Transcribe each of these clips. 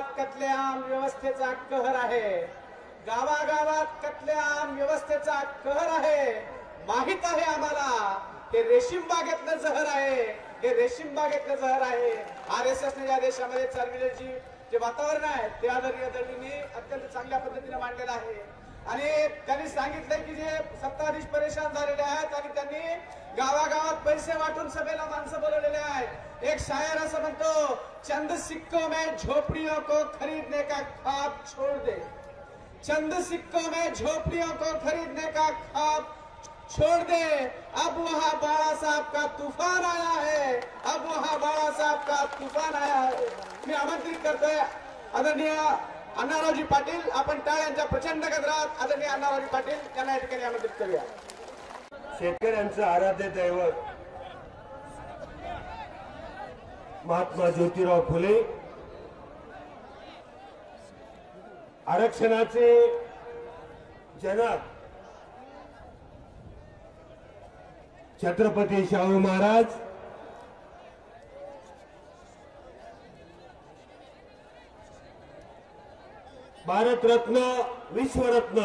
गावागावात कतलेआम व्यवस्थेचा कहर आहे. गावागावात कतलेआम व्यवस्थेचा कहर आहे. माहीत आहे आम्हाला हे रेशीम बागेतलं जहर आहे. हे रेशीम बागेतलं जहर आहे. आर एस एसने या देशामध्ये चालविण्याची जे वातावरण आहे ते आदरणीय दळवींनी अत्यंत चांगल्या पद्धतीने मांडलेलं आहे. सत्ताधीश परेशान झालेले पैसे वाटून सभेला माणसं बोलवलेले आहेत. एक शायर असं म्हणतो, चंद सिक्को में झोपड़ियों को खरीदने का ख्वाब छोड़ दे. चंद सिक्कों में झोपड़ियों को खरीदने का ख्वाब छोड़ दे। अब वहाँ बाळा साहब का तूफ़ान आया है। अब वहाँ बाळा साहब का तूफ़ान आया है। मी आमंत्रित करतोय आदरणीय अण्णारावजी पाटील आपण टाळ्यांच्या प्रचंड गजरात आदरणीय अण्णारावजी पाटील त्यांना या ठिकाणी आमंत्रित करूया. शेतकऱ्यांचं आराध्य दैवत महात्मा ज्योतिराव फुले आरक्षणाचे जनक छत्रपती शाहू महाराज भारतरत्न विश्वरत्न.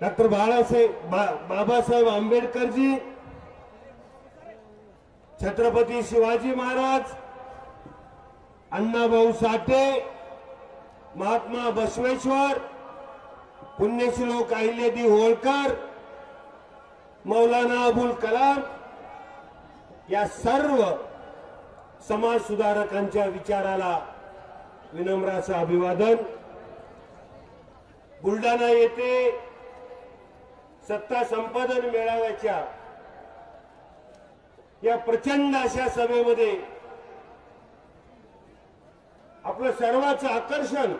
डॉक्टर बाळासाहेब बा- बाबासाहेब आंबेडकरजी छत्रपती शिवाजी महाराज अण्णाभाऊ साठे महात्मा बसवेश्वर पुण्यश्लोक अहिल्यादी होळकर मौलाना अबुल कलाम या सर्व समाज सुधारकांच्या विचाराला विनम्र असं अभिवादन. बुलढाणा येथे सत्ता संपादन मेळाव्याच्या या प्रचंड अशा सभेमध्ये आपलं सर्वांचं आकर्षण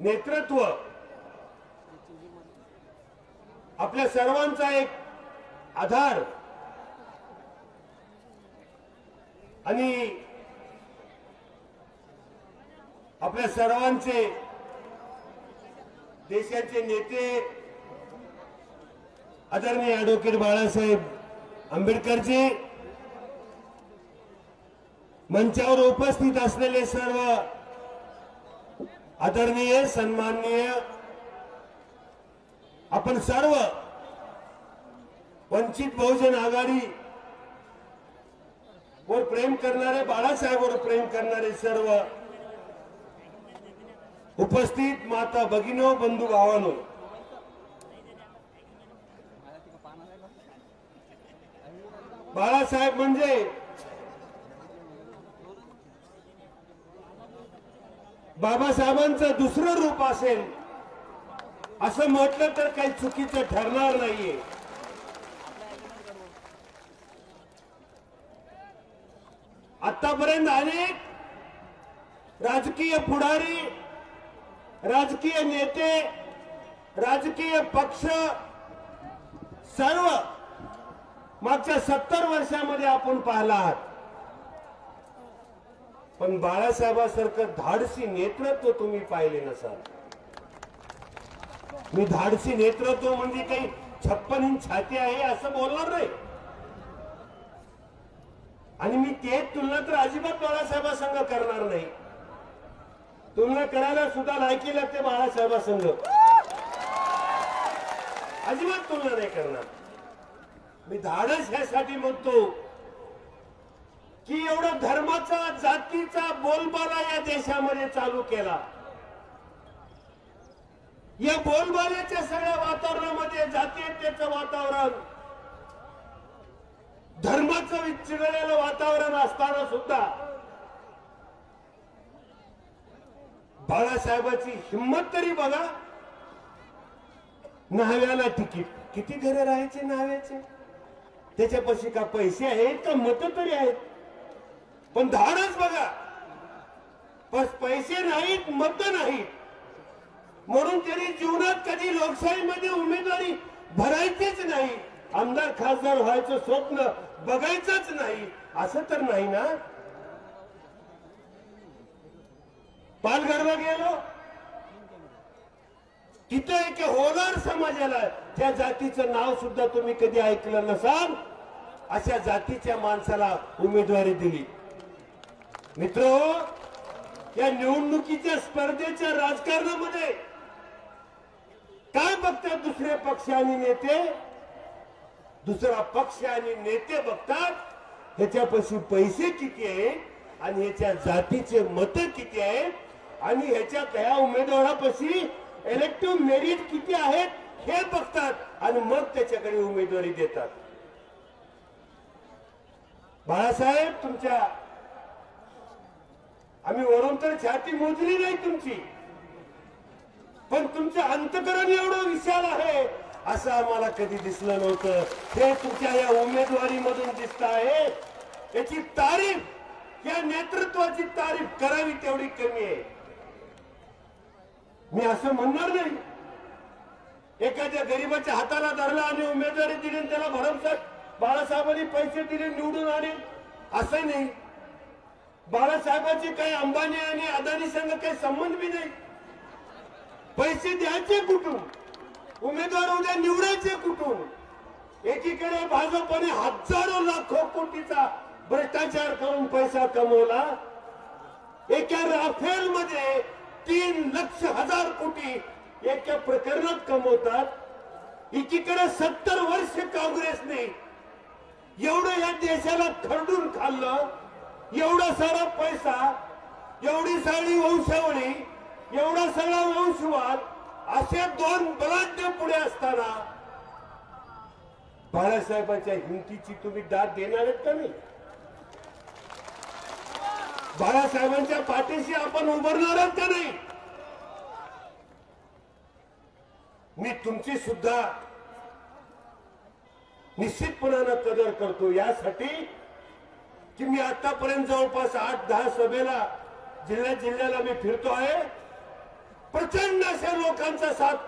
नेतृत्व आपल्या सर्वांचा एक आधार आणि आपल्या सर्वांचे देशाचे नेते आदरणीय ॲडव्होकेट बाळासाहेब आंबेडकरजी मंचावर उपस्थित असलेले सर्व आदरणीय सन्माननीय आपण सर्व वंचित बहुजन आघाडी वर प्रेम करणारे बाळासाहेबवर प्रेम करणारे सर्व उपस्थित माता भगिनो बंधू भावानो. बाळासाहेब म्हणजे? बाबासाहेबांचं दुसरं रूप असेल. असं म्हटलं तर काही चुकीचं ठरणार नाहीये. आतापर्यंत अनेक राजकीय पुढारी राजकीय नेते राजकीय पक्ष सर्व मागच्या सत्तर वर्षामध्ये आपण पाहिला आहात. पण बाळासाहेबासारखं धाडसी नेतृत्व तुम्ही पाहिले नसाल. मी धाडसी नेतृत्व म्हणजे काही छप्पन इंच छाती आहे असं बोलणार नाही. आणि मी ते तुलना तर अजिबात बाळासाहेबांसंग करणार नाही. तुलना करायला सुद्धा लायकी लागते बाळासाहेबांसंग. अजिबात तुलना नाही करणार. मी धाडस ह्यासाठी म्हणतो की एवढा धर्माचा जातीचा बोलबाला या देशामध्ये चालू केला. या बोलबाल्याच्या सगळ्या वातावरणामध्ये जातीयतेचं वातावरण धर्माचं विचिरलेलं वातावरण असताना सुद्धा बाळासाहेबाची हिंमत तरी बघा. न्हाव्याला तिकीट. किती घरे राहायचे न्हाव्याचे? त्याच्यापाशी का पैसे आहेत का मत तरी आहेत? पण धाडच बघा. बस पैसे नाहीत मत नाहीत. म्हणून त्यांनी जीवनात कधी लोकशाहीमध्ये उमेदवारी भरायचीच नाही. आमदार खासदार व्हायचं स्वप्न बघायचंच नाही. असं तर नाही ना? पालघरला गेलो. तिथं एक होणार समाजाला त्या जातीचं नाव सुद्धा तुम्ही कधी ऐकलं नसाल? अशा जातीच्या माणसाला उमेदवारी दिली. मित्र या निवडणुकीच्या स्पर्धेच्या राजकारणामध्ये काय बघतात दुसरे पक्ष आणि नेते? दुसरा पक्ष आणि नेते बघतात ह्याच्यापाशी पैसे किती आहेत आणि ह्याच्या जातीचे मत किती आहेत आणि ह्याच्या त्या उमेदवारापाशी इलेक्टिव्ह मेरिट किती आहेत हे बघतात आणि मग त्याच्याकडे उमेदवारी देतात. बाळासाहेब तुमच्या आम्ही वरून तर छाती मोजली नाही तुमची पण तुमचं अंतकरण एवढं विशाल आहे असं आम्हाला कधी दिसलं नव्हतं. हे तुमच्या या उमेदवारीमधून दिसत आहे. याची तारीफ या नेतृत्वाची तारीफ करावी तेवढी कमी आहे. मी असं म्हणणार नाही. एखाद्या गरीबाच्या हाताला धरला आणि उमेदवारी दिली त्याला भरमसाठ बाळासाहेबांनी पैसे दिले निवडून आले असं नाही. बाळासाहेबांची काही अंबानी आणि अदानी संघ काही संबंध बी नाही. पैसे द्यायचे कुठून? उमेदवार उद्या निवडायचे कुठून? एकीकडे भाजपने हजारो लाखो कोटीचा भ्रष्टाचार करून पैसा कमवला. एका राफेल मध्ये तीन लक्ष हजार कोटी एका प्रकरणात कमवतात. एकीकडे सत्तर वर्ष काँग्रेसने एवढं या देशाला खरडून खाल्लं. एवढा सारा पैसा एवढी सारी वंशावळी एवढा सगळा वंशवाद असे दोन बलाढ्य पुढे असताना बाळासाहेबांच्या हिमतीची तुम्ही दाद देणार आहेत का नाही? बाळासाहेबांच्या पाठीशी आपण उभारणार आहोत का नाही? मी तुमची सुद्धा निश्चितपणानं कदर करतो. यासाठी की मी आतापर्यंत जवळपास आठ दहा सभेला जिल्ह्या जिल्ह्याला मी फिरतो आहे. प्रचंड अशा लोकांचा साथ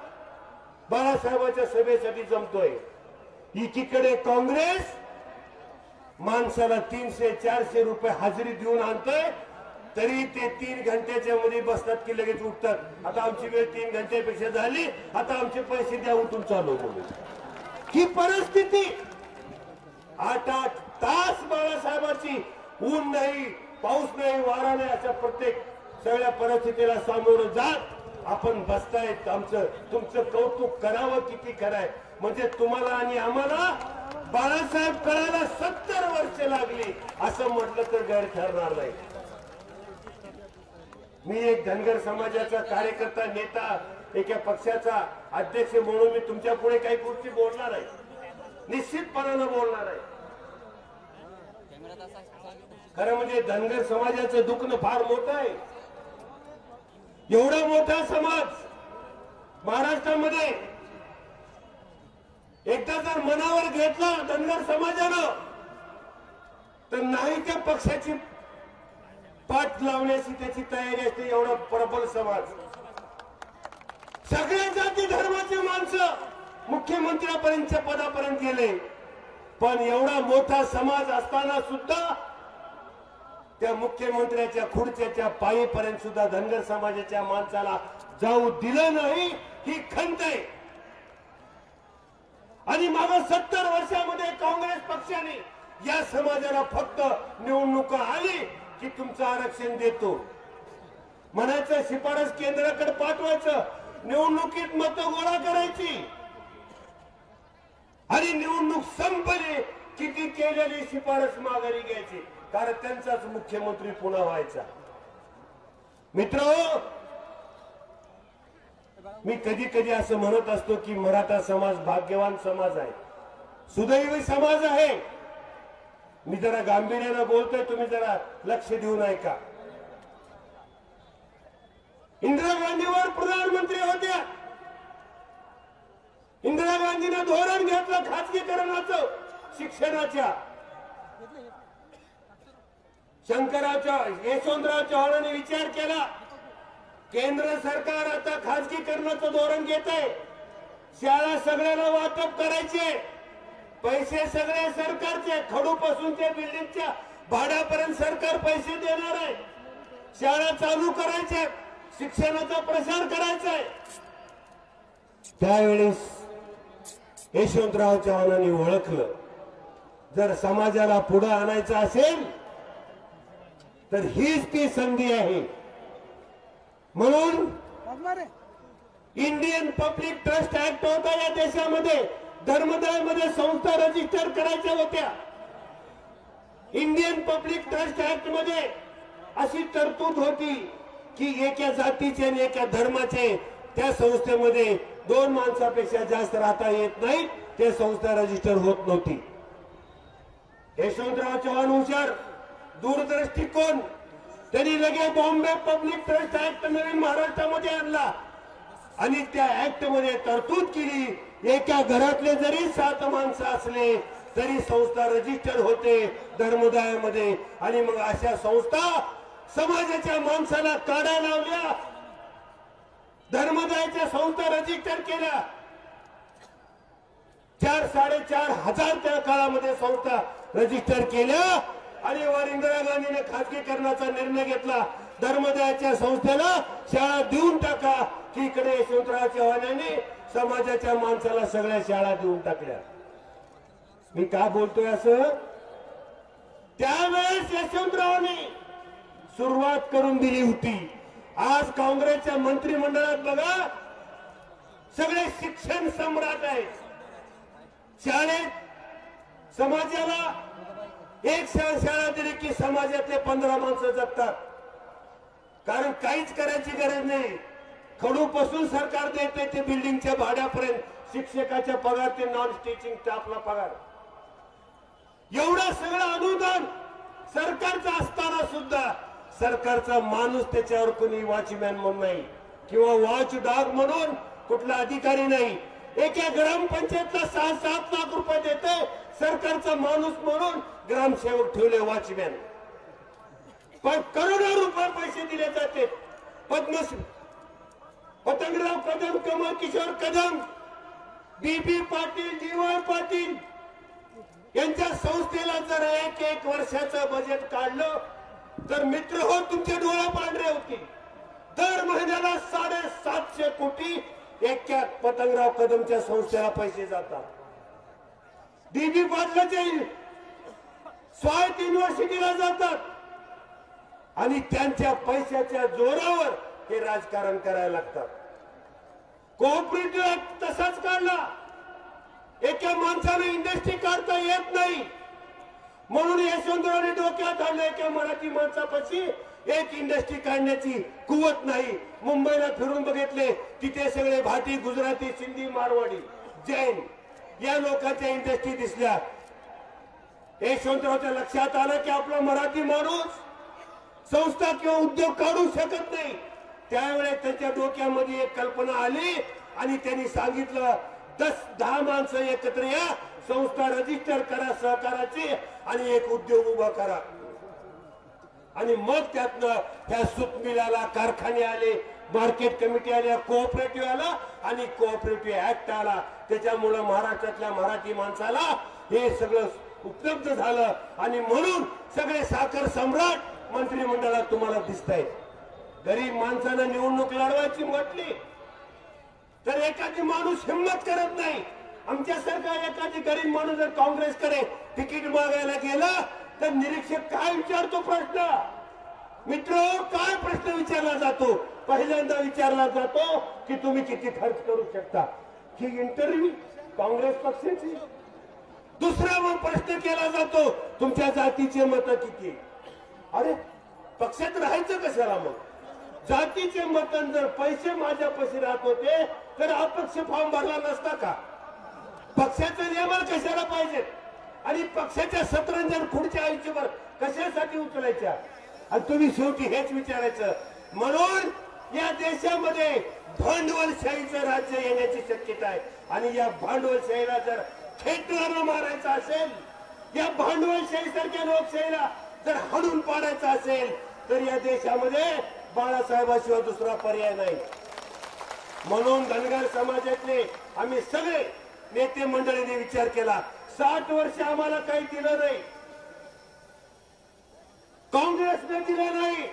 बाळासाहेबांच्या सभेसाठी जमतोय. एकीकडे काँग्रेस माणसाला तीनशे चारशे रुपये हजेरी देऊन आणतोय तरी ते तीन घंट्याच्या मध्ये बसतात की लगेच उठतात. आता आमची वेळ तीन घंट्यापेक्षा झाली आता आमचे पैसे द्या उठून चालू म्हणून ही परिस्थिती आठ आठ तास बाळासाहेबांची ऊन नाही पाऊस नाही वारा नाही अशा प्रत्येक सगळ्या परिस्थितीला सामोरं जात. आपण बसतायत आमचं तुमचं कौतुक करावं किती कराय म्हणजे तुम्हाला आणि आम्हाला बाळासाहेब करायला सत्तर वर्ष लागली. असं म्हटलं तर गैर ठरणार नाही. मी एक धनगर समाजाचा कार्यकर्ता नेता एका पक्षाचा अध्यक्ष म्हणून मी तुमच्यापुढे काही गोष्टी बोलणार आहे. निश्चितपणानं बोलणार आहे. खरं म्हणजे धनगर समाजाचं दुखणं फार मोठं आहे. एवढा मोठा समाज महाराष्ट्रामध्ये एकदा जर मनावर घेतला धनगर समाजानं तर नाही त्या पक्षाची पाठ लावण्याची त्याची तयारी असते एवढा प्रबल समाज. सगळ्या जाती धर्माचे माणसं मुख्यमंत्र्यापर्यंतच्या पदापर्यंत गेले. पण एवढा मोठा समाज असताना सुद्धा त्या मुख्यमंत्र्याच्या खुर्च्याच्या पायीपर्यंत सुद्धा धनगर समाजाच्या माणसाला जाऊ दिलं नाही ही खंत आहे. आणि माग सत्तर वर्षामध्ये काँग्रेस पक्षाने या समाजाला फक्त निवडणुका आली की तुमचं आरक्षण देतो. म्हणायचं शिफारस केंद्राकडे पाठवायचं निवडणुकीत मत गोळा करायची. आणि निवडणूक संपली किती केलेली शिफारस माघारी घ्यायची? कारण त्यांचाच मुख्यमंत्री पुन्हा व्हायचा. मित्र मी कधी कधी असं म्हणत असतो की मराठा समाज भाग्यवान समाज आहे. सुदैवी समाज आहे. मी जरा गांभीर्यानं बोलतोय तुम्ही जरा लक्ष देऊन ऐका. इंदिरा गांधीवर प्रधानमंत्री होत्या. इंदिरा गांधीनं धोरण घेतलं खाजगीकरणाचं शिक्षणाच्या. शंकराच्या यशवंतराव चव्हाणांनी विचार केला. केंद्र सरकार आता खाजगीकरणाचं धोरण घेत आहे शाळा सगळ्यांना वाटप करायचे पैसे सगळे सरकारचे खडूपासून ते बिल्डिंगच्या भाड्यापर्यंत सरकार पैसे देणार आहे. शाळा चालू करायचे शिक्षणाचा प्रसार करायचा आहे. त्यावेळेस यशवंतराव चव्हाणांनी ओळखलं. जर समाजाला पुढे आणायचं असेल तर हीच ती संधी आहे. म्हणून इंडियन पब्लिक ट्रस्ट ऍक्ट होता या देशामध्ये. धर्मदायमध्ये संस्था रजिस्टर करायच्या होत्या. इंडियन पब्लिक ट्रस्ट ऍक्टमध्ये अशी तरतूद होती की एका जातीचे आणि एका धर्माचे त्या संस्थेमध्ये दोन माणसापेक्षा जास्त राहता येत नाही ते संस्था रजिस्टर होत नव्हती. यशवंतराव चव्हाण हुशार. दूरदृष्टिकोन त्यांनी लगे बॉम्बे पब्लिक ट्रस्ट ऍक्ट नवीन महाराष्ट्रामध्ये आणला. आणि त्या ऍक्टमध्ये तरतूद केली. एका घरातले जरी सात माणसं असले तरी संस्था रजिस्टर होते धर्मदायामध्ये. आणि मग अशा संस्था समाजाच्या माणसाला काढा लावल्या. धर्मदायाच्या संस्था रजिस्टर केल्या. चार साडेचार हजार त्या काळामध्ये संस्था रजिस्टर केल्या. आणि वर इंदिरा गांधीने खासगीकरणाचा निर्णय घेतला. धर्मदयाच्या संस्थेला शाळा देऊन टाका की इकडे यशवंतराव चव्हाण यांनी समाजाच्या माणसाला सगळ्या शाळा देऊन टाकल्या. मी का बोलतोय असं? त्यावेळेस यशवंतरावांनी सुरुवात करून दिली होती. आज काँग्रेसच्या मंत्रिमंडळात बघा सगळे शिक्षण सम्राट आहेत. शाळेत समाजाला एक सण शाळा दिली की समाजातले पंधरा माणसं जगतात. कारण काहीच करायची गरज नाही. खडूपासून सरकार देते ते बिल्डिंगच्या भाड्यापर्यंत शिक्षकाच्या पगार ते नॉन स्टिचिंग स्टाफला पगार. एवढं सगळं अनुदान सरकारचं असताना सुद्धा सरकारचा माणूस त्याच्यावर कोणी वॉचमॅन म्हणून नाही किंवा वॉच डॉग म्हणून कुठला अधिकारी नाही. एका ग्रामपंचायतला सहा सात लाख रुपये देते सरकारचा माणूस म्हणून ग्रामसेवक ठेवले वॉचमॅन. पण करोडो रुपये पैसे दिले जाते. पद्मश्री पतंगराव कदम कमल किशोर कदम बीबी पाटील जीवन पाटील यांच्या संस्थेला जर एक एक वर्षाचं बजेट काढलं तर मित्र हो तुमचे डोळे पांढरे होतील. दर महिन्याला साडेसातशे कोटी एका पतंगराव कदमच्या संस्थेला पैसे जातात. डीबी पाटलाचे स्वायत युनिव्हर्सिटीला जातात. आणि त्यांच्या पैशाच्या जोरावर हे राजकारण करायला लागतात. कोऑपरेटिव्ह ऍक्ट तसाच काढला. एका माणसाने इंडस्ट्री काढता येत नाही. म्हणून यशवंतरावने डोक्यात आणलं एका मराठी माणसापाशी एक इंडस्ट्री काढण्याची कुवत नाही. मुंबईला फिरून बघितले तिथे सगळे भाटी गुजराती सिंधी मारवाडी जैन या लोकांच्या इंडस्ट्री दिसल्या. यशवंतरावच्या लक्षात आलं की आपला मराठी माणूस संस्था किंवा उद्योग काढू शकत नाही. त्यावेळेस त्यांच्या डोक्यामध्ये एक कल्पना आली आणि त्यांनी सांगितलं दस दहा माणसं एकत्र या संस्था रजिस्टर करा सहकाराची आणि एक उद्योग उभा करा. आणि मग त्यातनं त्या सूत कारखाने आले मार्केट कमिटी आल्या कोऑपरेटिव्ह आला आणि कोऑपरेटिव्ह ऍक्ट आला. त्याच्यामुळं महाराष्ट्रातल्या मराठी माणसाला हे सगळं उपलब्ध झालं. आणि म्हणून सगळे साखर सम्राट मंत्रिमंडळात तुम्हाला दिसत आहेत गरीब माणसानं निवडणूक लढवायची म्हटली तर एखादी माणूस हिंमत करत नाही. आमच्यासारखा एखादी गरीब माणूस जर काँग्रेसकडे तिकीट मागायला गेला तर निरीक्षक काय विचारतो प्रश्न? मित्र काय प्रश्न विचारला जातो? पहिल्यांदा विचारला जातो की तुम्ही किती खर्च करू शकता? ही इंटरव्ह्यू काँग्रेस पक्षाची. दुसरा मग प्रश्न केला जातो तुमच्या जातीचे मत किती? अरे पक्षात राहायचं कशाला मग? जातीचे मतन जर पैसे माझ्यापाशी राहत होते तर अपक्ष फॉर्म भरला नसता का? पक्षाचे नियमन कशाला पाहिजेत आणि पक्षाच्या सतरंजन पुढच्या आयुष्यभर कशासाठी उचलायच्या? आणि तुम्ही शेवटी हेच विचारायचं. म्हणून या देशामध्ये भांडवलशाहीचं राज्य येण्याची शक्यता आहे. आणि या भांडवलशाहीला जर खेटरानं मारायचं असेल या भांडवलशाही सारख्या लोकशाहीला जर हडून पाडायचं असेल तर या देशामध्ये बाळासाहेबाशिवाय दुसरा पर्याय नाही. म्हणून धनगर समाजातले आम्ही सगळे नेते मंडळीने विचार केला साठ वर्ष आम्हाला काही दिलं नाही. काँग्रेसने दिलं नाही.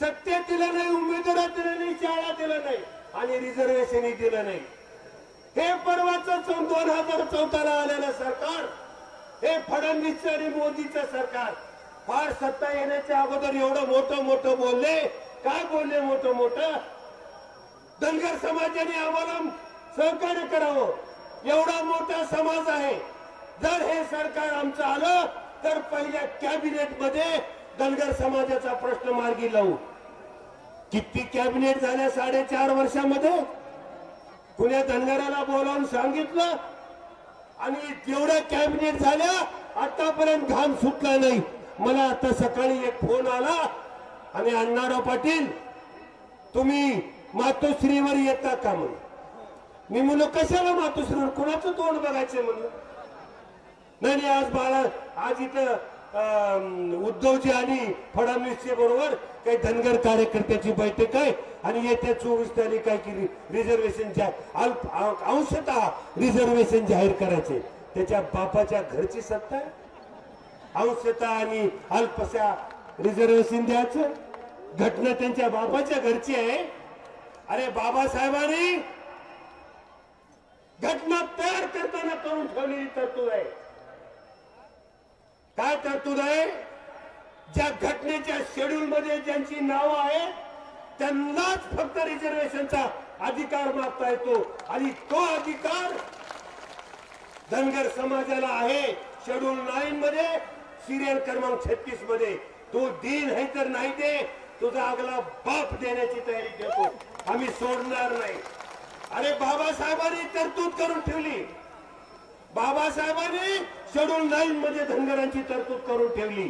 सत्य दिलं नाही उमेदवारात दिलं नाही शाळा दिलं नाही आणि रिझर्वेशनही दिलं नाही. हे परवाच दोन हजार चौदाला आलेलं सरकार हे फडणवीसचं आणि मोदीचं सरकार फार सत्ता येण्याच्या अगोदर एवढं मोठं मोठं बोलले. काय बोलले मोठं मोठं? धनगर समाजाने आम्हाला सहकार्य करावं. एवढा मोठा समाज आहे. जर हे सरकार आमचं आलं तर पहिल्या कॅबिनेटमध्ये धनगर समाजाचा प्रश्न मार्गी लावू. किती कॅबिनेट झाल्या साडेचार वर्षामध्ये? कुण्या धनगराला बोलावून सांगितलं आणि जेवढ्या कॅबिनेट झाल्या आतापर्यंत घाम सुटला नाही. मला आता सकाळी एक फोन आला आणि अण्णाराव पाटील तुम्ही मातोश्रीवर येता का म्हणून? मी म्हणलो कशाला मातोश्रीवर? कुणाचं तोंड बघायचं म्हणलं नाही नाही, आज बाळा आज इथं उद्धवजी आणि फडणवीसचे बरोबर काही धनगर कार्यकर्त्याची बैठक आहे. आणि येत्या चोवीस तारीख काय की रिझर्वेशन अल्प अंशतः रिझर्वेशन जाहीर करायचे. त्याच्या बापाच्या घरची सत्ता आहे. अंशतः आणि अल्पशा रिझर्वेशन द्यायचं. घटना त्यांच्या बापाच्या घरची आहे. अरे बाबासाहेबांनी घटना तयार करताना करून ठेवलेली तरतूद आहे. काय तरतूद आहे? ज्या घटनेच्या शेड्यूल मध्ये ज्यांची नावं आहेत त्यांनाच फक्त रिझर्वेशनचा अधिकार मागता येतो. आणि तो अधिकार धनगर समाजाला आहे. शेड्यूल नाईन मध्ये सिरियल क्रमांक छत्तीसमध्ये. तो दिन है तर नाही दे तुझा अगला बाप देण्याची तयारी करतो. आम्ही सोडणार नाही. अरे बाबासाहेबांनी तरतूद करून ठेवली. बाबासाहेबांनी शेड्यूल नाईन मध्ये धनगरांची तरतूद करून ठेवली.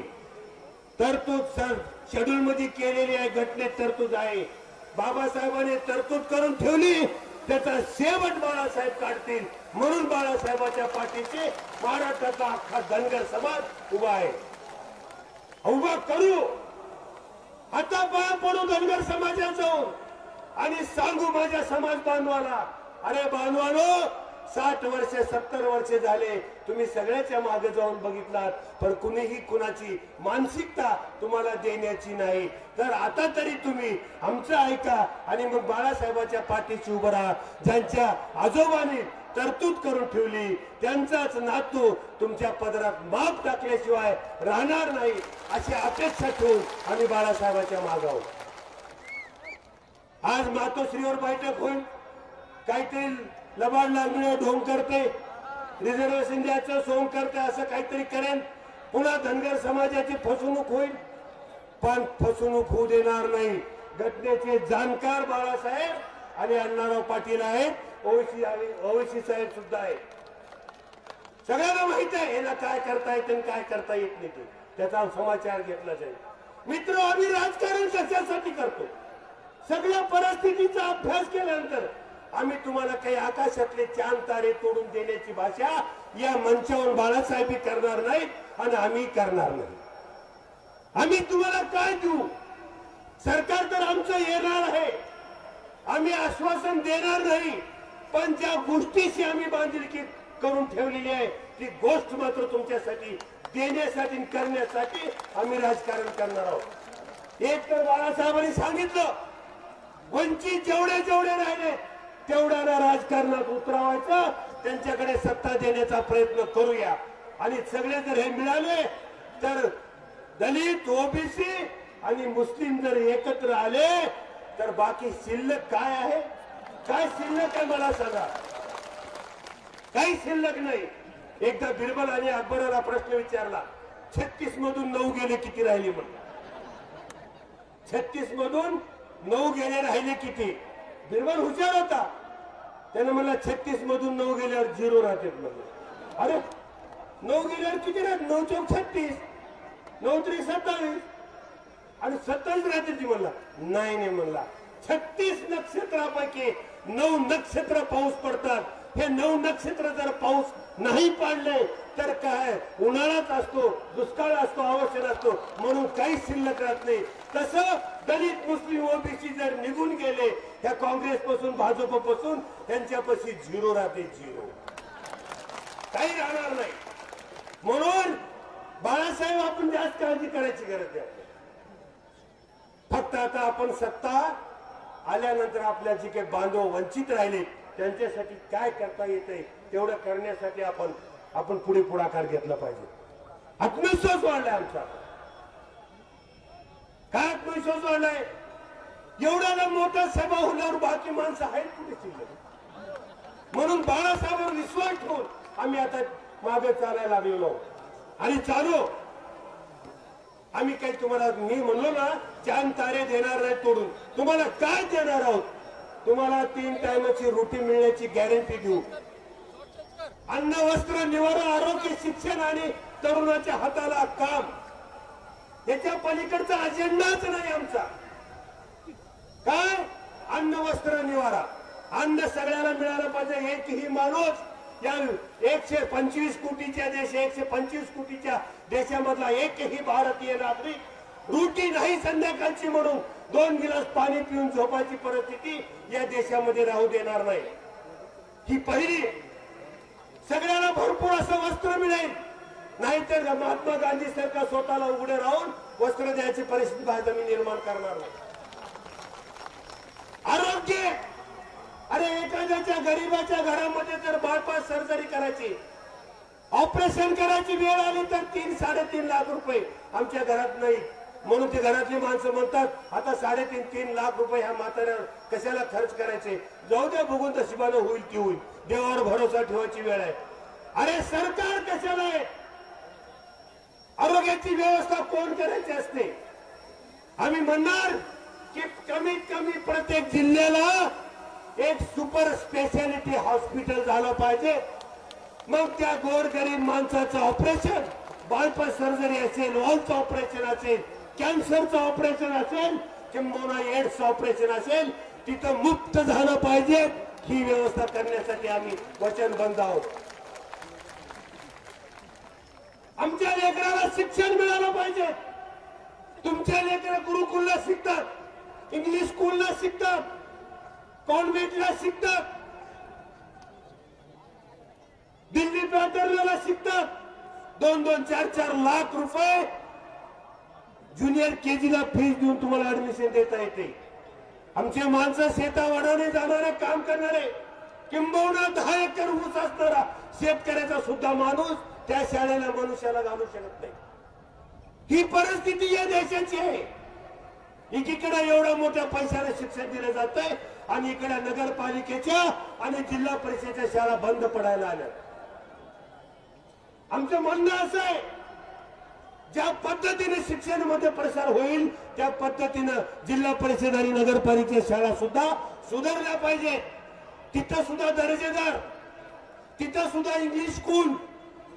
तरतूद सर शेड्यूल मध्ये केलेली आहे घटनेत तरतूद आहे. बाबासाहेबांनी तरतूद करून ठेवली त्याचा शेवट बाळासाहेब काढतील. म्हणून बाळासाहेबाच्या पाठीचे महाराष्ट्राचा अख्खा धनगर समाज उभा आहे. उभा करू. आता बाळ पडू धनगर समाजात जाऊन आणि सांगू माझ्या समाज बांधवाला अरे बांधवानो साठ वर्ष सत्तर वर्ष झाले. तुम्ही सगळ्याच्या मागे जाऊन बघितलात पण कुणीही कुणाची मानसिकता तुम्हाला देण्याची नाही. तर आता तरी तुम्ही आमचं ऐका आणि मग बाळासाहेबाच्या पाठीशी उभं राहा. ज्यांच्या आजोबांनी तरतूद करून ठेवली त्यांचाच नातू तुमच्या पदरात माप टाकल्याशिवाय राहणार नाही अशी अपेक्षा ठेवून आम्ही बाळासाहेबाच्या मागाव आज मातोश्रीवर बैठक होईल. काहीतरी लबाड लागणे ढोंग करते. रिझर्वेशन द्यायचं सोंग करते असं काहीतरी करेन. पुन्हा धनगर समाजाची फसवणूक होईल. पण फसवणूक होऊ देणार नाही. घटनेचे जाणकार बाळासाहेब आणि अण्णाराव पाटील आहेत. ओवैसी ओवैसी साहेब सुद्धा आहेत. सगळ्यांना माहीत आहे याला काय करता येते आणि काय करता येत नाही ते. त्याचा समाचार घेतला जाईल. मित्र आम्ही राजकारण कशासाठी करतो? सगळ्या परिस्थितीचा अभ्यास केल्यानंतर आम्ही तुम्हाला काही आकाशातले चांद तारे तोडून देण्याची भाषा या मंचावर बाळासाहेबी करणार नाही आणि आम्ही करणार नाही. आम्ही तुम्हाला काय देऊ? सरकार तर आमचं येणार आहे. आम्ही आश्वासन देणार नाही. पण ज्या गोष्टीशी आम्ही बांधिलकी करून ठेवलेली आहे ती गोष्ट मात्र तुमच्यासाठी देण्यासाठी करण्यासाठी आम्ही राजकारण करणार आहोत. एक तर बाळासाहेबांनी सांगितलं वंचित जेवढे जेवढे राहिले तेवढ्यानं राजकारणात उतरावायचं त्यांच्याकडे सत्ता देण्याचा प्रयत्न करूया. आणि सगळे जर हे मिळाले तर दलित ओबीसी आणि मुस्लिम जर एकत्र आले तर बाकी शिल्लक काय आहे? काय शिल्लक आहे मला सांगा. काही शिल्लक नाही. एकदा बिरबल आणि अकबराला प्रश्न विचारला छत्तीस मधून नऊ गेले किती राहिले म्हणून? छत्तीस मधून नऊ गेले राहिले किती? निर्माण हुशार होता. त्यानं मला छत्तीस मधून नऊ गेल्यावर झिरो राहते म्हणलं अरे नऊ गेल्यावर किती राहत नऊ चौक छत्तीस नऊ तरी सत्तावीस. आणि सत्तावीस राहते ती म्हणला नाही नाही म्हणला. छत्तीस नक्षत्रापैकी नऊ नक्षत्र पाऊस पडतात. हे नऊ नक्षत्र जर पाऊस नाही पाडले तर काय? उन्हाळाच असतो दुष्काळ असतो आवश्यक असतो म्हणून काही शिल्लक राहत नाही. तसं दलित मुस्लिम ओबीसी जर निघून गेले ह्या काँग्रेस पासून भाजपपासून त्यांच्यापाशी झिरो राहते झिरो. काही राहणार नाही. म्हणून बाळासाहेब आपण जास्त काळजी करायची गरज आहे. फक्त आता आपण सत्ता आल्यानंतर आपल्या जे काही बांधव वंचित राहिले त्यांच्यासाठी काय करता येते तेवढं करण्यासाठी आपण आपण पुढे पुढाकार घेतला पाहिजे. आत्मविश्वास वाढलाय आमचा. काय आत्मविश्वास वाढलाय? एवढ्याला मोठा सभा होण्यावर बाकी माणसं आहेत कुठे शिल्लक म्हणून बाळासाहेबांवर विश्वास ठेवून आम्ही आता मागे चालायला लागलेलो आहोत. आणि चालू आम्ही काही तुम्हाला मी म्हणलो ना चांद तारे देणार नाही तोडून. तुम्हाला काय देणार आहोत? तुम्हाला तीन टायमाची रोटी मिळण्याची गॅरंटी देऊ. अन्न वस्त्र निवारा आरोग्य शिक्षण आणि तरुणाच्या हाताला काम. याच्या पलीकडचा अजेंडाच नाही आमचा. काय? अन्न वस्त्र निवारा. अन्न सगळ्याला मिळालं पाहिजे एकही माणूस. या एकशे पंचवीस कोटीच्या देश एकशे पंचवीस कोटीच्या देशामधला एकही भारतीय नागरिक रोटी नाही संध्याकाळची म्हणून. दोन गिलास पाणी पिऊन झोपायची परिस्थिती या देशामध्ये राहू देणार नाही. ही पहिली सगळ्यांना भरपूर असं वस्त्र मिळेल. नाहीतर महात्मा गांधी सरकार स्वतःला उघडे राहून वस्त्र द्यायची परिस्थिती भारत मी निर्माण करणार नाही. आरोग्य! अरे एखाद्याच्या गरीबाच्या घरामध्ये जर बायपास सर्जरी करायची ऑपरेशन करायची वेळ आली तर तीन साडेतीन लाख रुपये आमच्या घरात नाही. म्हणून ते घरातली माणसं म्हणतात आता साडेतीन तीन लाख रुपये ह्या म्हाताऱ्यावर कशाला खर्च करायचे? जाऊ द्या बघून तशिबानं होईल ती होईल. देवावर भरोसा ठेवायची वेळ आहे. अरे सरकार कशाला आहे? आरोग्याची व्यवस्था कोण करायची असते? आम्ही म्हणणार की कमीत कमी प्रत्येक जिल्ह्याला एक सुपर स्पेशालिटी हॉस्पिटल झालं पाहिजे. मग त्या गोरगरीब माणसाचं ऑपरेशन बायपास सर्जरी असेल वॉलचं ऑपरेशन असेल कॅन्सरचं ऑपरेशन असेल किंबहुना एड्स ऑपरेशन असेल तिथं मुक्त झालं पाहिजे. ही व्यवस्था करण्यासाठी आम्ही वचनबद्ध आहोत. आमच्या लेकराला शिक्षण मिळालं पाहिजे. तुमच्या लेकर गुरुकुलला शिकतात इंग्लिश स्कूलला शिकतात कॉन्व्हेंटला शिकतात दिल्ली पॅटर्नला शिकतात. दोन दोन चार चार लाख रुपये ज्युनियर केजीला फीस देऊन तुम्हाला ऍडमिशन देता येते. आमचे माणसं शेतावाडाने जाणारे काम करणारे. किंबहुना दहा एकर ऊस असणारा शेतकऱ्याचा सुद्धा माणूस त्या शाळेला मनुष्याला घालू शकत नाही. ही परिस्थिती या देशाची आहे. एकीकडे एवढ्या मोठ्या पैशाने शिक्षण दिलं जात आहे आणि इकडे नगरपालिकेच्या आणि जिल्हा परिषदेच्या शाळा बंद पडायला आल्या आमचं म्हणणं असं आहे ज्या पद्धतीने शिक्षणामध्ये प्रसार होईल त्या पद्धतीनं जिल्हा परिषद आणि नगरपालिकेच्या शाळा सुद्धा सुधारल्या पाहिजे. तिथं सुद्धा दर्जेदार तिथं सुद्धा इंग्लिश स्कूल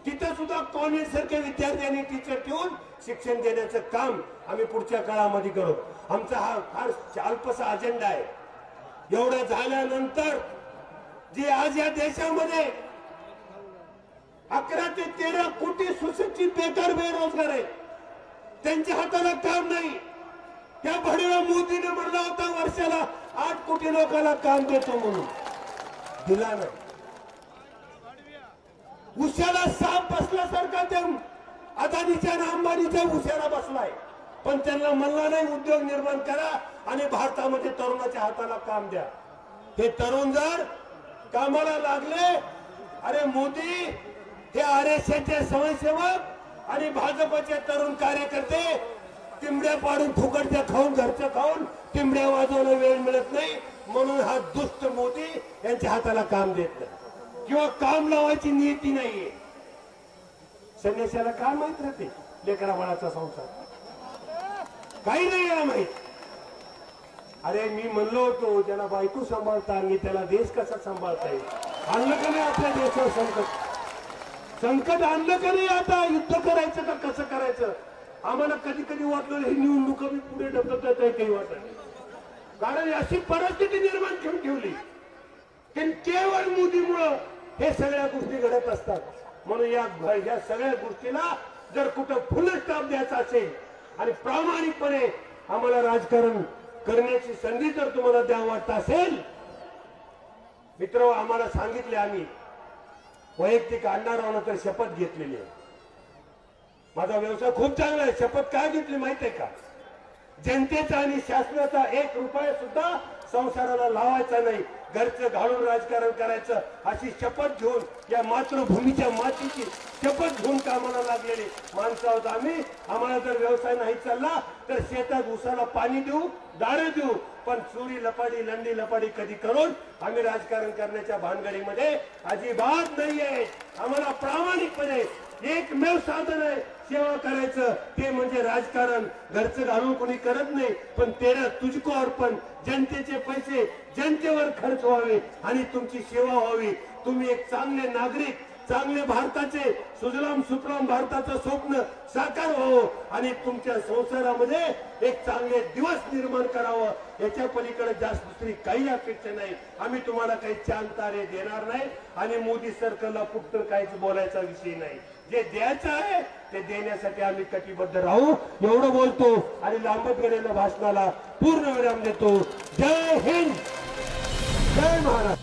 तिथं सुद्धा कॉलेज सारखे विद्यार्थी आणि टीचर ठेवून शिक्षण देण्याचं काम आम्ही पुढच्या काळामध्ये करू. आमचा हा फार अल्पसा अजेंडा आहे. एवढं झाल्यानंतर जे आज या देशामध्ये अकरा ते तेरा कोटी सुशिक्षित बेकार बेरोजगार आहेत त्यांच्या हाताला काम नाही. त्या भडव्या मोदीने म्हणला होता वर्षाला आठ कोटी लोकांना काम देतो म्हणून. दिला नाही. उशाला साप बसल्यासारखा त्या अदानीच्या आणि अंबानीच्या उशाला बसलाय. पण त्यांना म्हणला नाही उद्योग निर्माण करा आणि भारतामध्ये तरुणाच्या हाताला काम द्या. हे तरुण जर कामाला लागले अरे मोदी हे आर एस चे स्वयंसेवक आणि भाजपचे तरुण कार्यकर्ते तिंबड्या पाडून फुकटच्या खाऊन घरच्या खाऊन तिंबड्या वाजवणं वेळ मिळत नाही. म्हणून हा दुष्ट मोदी यांच्या हाताला काम देत नाही. किंवा काम लावायची नियती नाहीये. संन्याशाला काय माहीत राहते? लेकरा बाळाचा संसार. काही नाही याला माहीत. अरे मी म्हणलो होतो ज्याला बायको सांभाळता आणि त्याला देश कसा सांभाळता येईल? आणलं का नाही आपल्या देशावर संकट? संकट आणलं का नाही आता? युद्ध करायचं का कसं करायचं? आम्हाला कधी कधी वाटलं ही निवडणूक मी पुढे ढकलतात आहे काही वाटत कारण अशी परिस्थिती निर्माण करून ठेवली. की केवळ मोदीमुळं हे सगळ्या गोष्टी घडत असतात. म्हणून या या सगळ्या गोष्टीला जर कुठं फुल स्टॉप द्यायचा असेल आणि प्रामाणिकपणे आम्हाला राजकारण करण्याची संधी जर तुम्हाला द्या वाटत असेल मित्र आम्हाला सांगितले आम्ही वैयक्तिक अण्णारावनं तर शपथ घेतलेली आहे. माझा व्यवसाय खूप चांगला आहे. शपथ काय घेतली माहिती आहे का? जनतेचा आणि शासनाचा एक रुपया सुद्धा संसाराला लावायचा नाही. घरचं घालून राजकारण करायचं अशी शपथ घेऊन या मातृभूमीच्या मातीची शपथ घेऊन कामाला लागलेली. माणसं आहोत आम्ही. आम्हाला जर व्यवसाय नाही चालला तर शेतात उसाला पाणी देऊ दारे देऊ. पण चोरी लपाडी लंडी लपाडी कधी करून आम्ही राजकारण करण्याच्या भानगडीमध्ये अजिबात नाहीये. आम्हाला प्रामाणिकपणे एकमेव साधन आहे सेवा करायचं. ते म्हणजे राजकारण. घरचं घालून कोणी करत नाही पण तेरा तुझको अर्पण. जनतेचे पैसे जनतेवर खर्च व्हावे आणि तुमची सेवा व्हावी. तुम्ही एक चांगले नागरिक चांगले भारताचे सुजलाम सुफलाम भारताचं स्वप्न साकार व्हावं आणि तुमच्या संसारामध्ये एक चांगले दिवस निर्माण करावं. याच्या पलीकडे जास्त दुसरी काही अपेक्षा नाही. आम्ही तुम्हाला काही चांद तारे देणार नाही आणि मोदी सरकारला फक्त काहीच बोलायचा विषय नाही. जे द्यायचं आहे ते देण्यासाठी आम्ही कटिबद्ध राहू. एवढं बोलतो आणि लांबत गेलेल्या भाषणाला पूर्ण विराम देतो. जय हिंद. जय महाराष्ट्र.